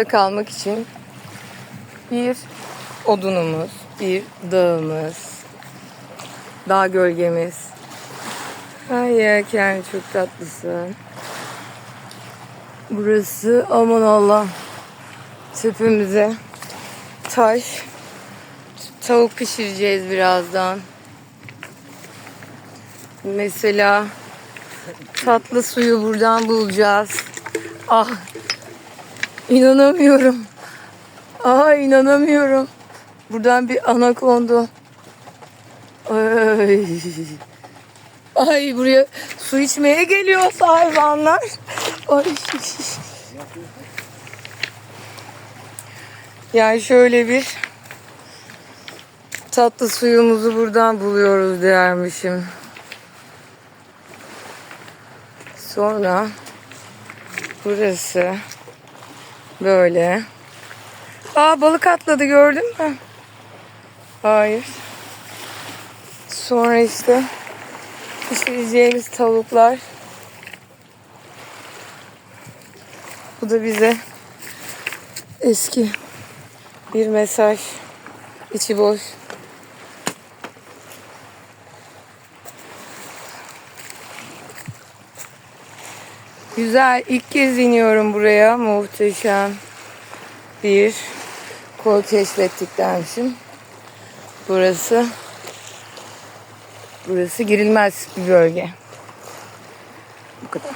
hayatta kalmak için bir odunumuz, bir dağımız, dağ gölgemiz. Ay kendi çok tatlısın. Burası aman Allah tepemize taş tavuk pişireceğiz birazdan. Mesela tatlı suyu buradan bulacağız. Ah inanamıyorum. Ah inanamıyorum. Buradan bir ana kondu. Ay. Ay buraya su içmeye geliyor hayvanlar. Ay. Yani şöyle bir tatlı suyumuzu buradan buluyoruz dermişim. Sonra burası böyle. Aa balık atladı gördün mü? Hayır. Sonra işte pişireceğimiz tavuklar. Bu da bize eski bir mesaj. İçi boş. Güzel. İlk kez iniyorum buraya. Muhteşem bir kol keşfettik dermişim. Burası burası girilmez bir bölge. Bu kadar.